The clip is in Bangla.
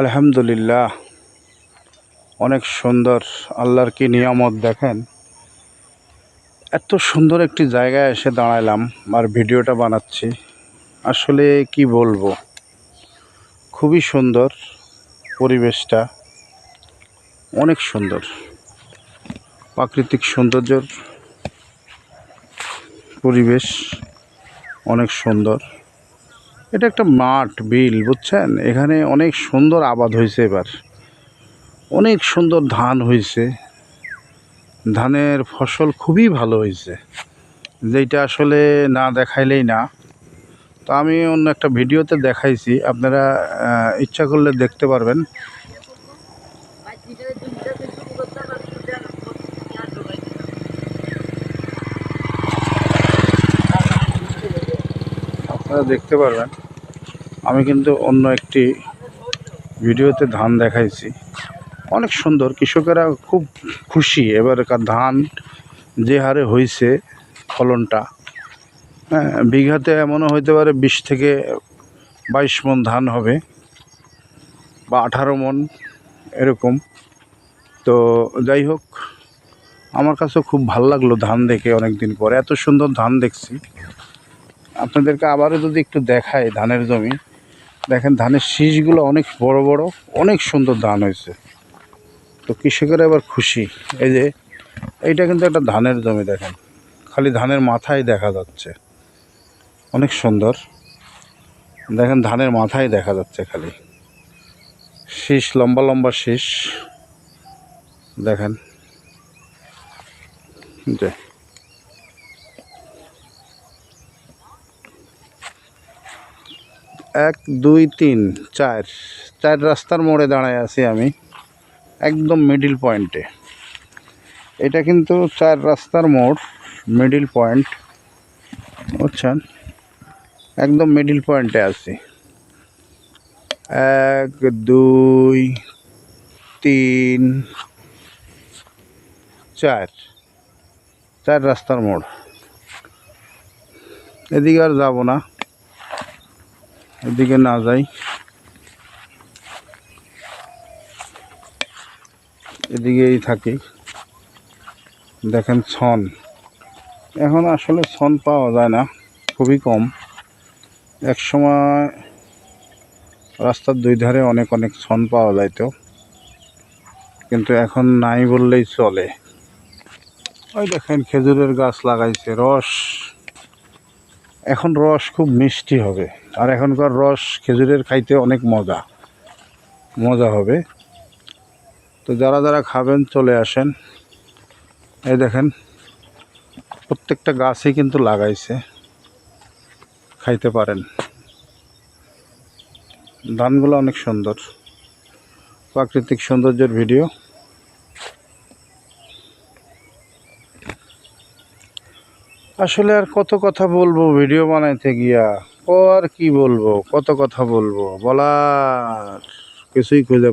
আলহামদুলিল্লাহ, অনেক সুন্দর আল্লাহর কি নিয়ামত দেখেন। এত সুন্দর একটি জায়গায় এসে দাঁড়ালাম আর ভিডিওটা বানাচ্ছি। আসলে কি বলব? খুবই সুন্দর পরিবেশটা। অনেক সুন্দর। প্রাকৃতিক সৌন্দর্যর পরিবেশ অনেক সুন্দর। এটা একটা মাঠ, বিল, বুঝছেন? এখানে অনেক সুন্দর আবাদ হয়েছে এবার। অনেক সুন্দর ধান হয়েছে। ধানের ফসল খুবই ভালো হয়েছে। যেটা আসলে না দেখাইলেই না। তো আমি অন্য একটা ভিডিওতে দেখাইছি, আপনারা ইচ্ছা করলে দেখতে পারবেন। আপনারা দেখতে পারবেন। আমি কিন্তু অন্য একটি ভিডিওতে ধান দেখাইছি। অনেক সুন্দর, কৃষকেরা খুব খুশি। এবারকার ধান যে হারে হয়েছে ফলনটা হ্যাঁ বিঘাতে এমনও হইতে পারে বিশ থেকে বাইশ মন ধান হবে বা আঠারো মন এরকম। তো যাই হোক, আমার কাছে খুব ভালো লাগল ধান দেখে অনেক দিন পরে। এত সুন্দর ধান দেখছি। আপনাদেরকে আবারও যদি একটু দেখায় ধানের জমি। দেখেন ধানের শীষগুলো অনেক বড় বড়, অনেক সুন্দর ধান হয়েছে। তো কৃষকেরা এবার খুশি। এই যে, এইটা কিন্তু একটা ধানের জমি দেখেন। খালি ধানের মাথায় দেখা যাচ্ছে। অনেক সুন্দর। দেখেন ধানের মাথায় দেখা যাচ্ছে খালি। শীষ, লম্বা লম্বা শীষ। দেখেন। যে এক, দুই, তিন, চার। চার রাস্তার মোড়ে দাঁড়ায় আছি আমি, একদম মিডিল পয়েন্টে এটা কিন্তু চার রাস্তার মোড় মিডিল পয়েন্ট বুঝছেন? একদম মিডিল পয়েন্টে আছি। এক, দুই, তিন, চার। চার রাস্তার মোড়। এদিকে আর যাব না। এদিকে না যাই। এদিকেই থাকি। দেখেন ছন এখন আসলে ছন পাওয়া যায় না, খুবই কম। এক সময় রাস্তার দুই ধারে অনেক অনেক ছন পাওয়া যাইতো। কিন্তু এখন নাই বললেই চলে। ওই দেখেন খেজুরের গাছ লাগাইছে, রস। এখন রস খুব মিষ্টি হবে। আর এখনকার রস খেজুরের খাইতে অনেক মজা। মজা হবে। তো যারা যারা খাবেন, চলে আসেন। এই দেখেন, প্রত্যেকটা গাছই কিন্তু লাগাইছে। খাইতে পারেন। ধানগুলো অনেক সুন্দর। প্রাকৃতিক সৌন্দর্যের ভিডিও। আসলে আর কত কথা বলব ভিডিও বানাইতে গিয়া। আর কি বলব? কত কথা বলব? বলার কিছুই খুঁজে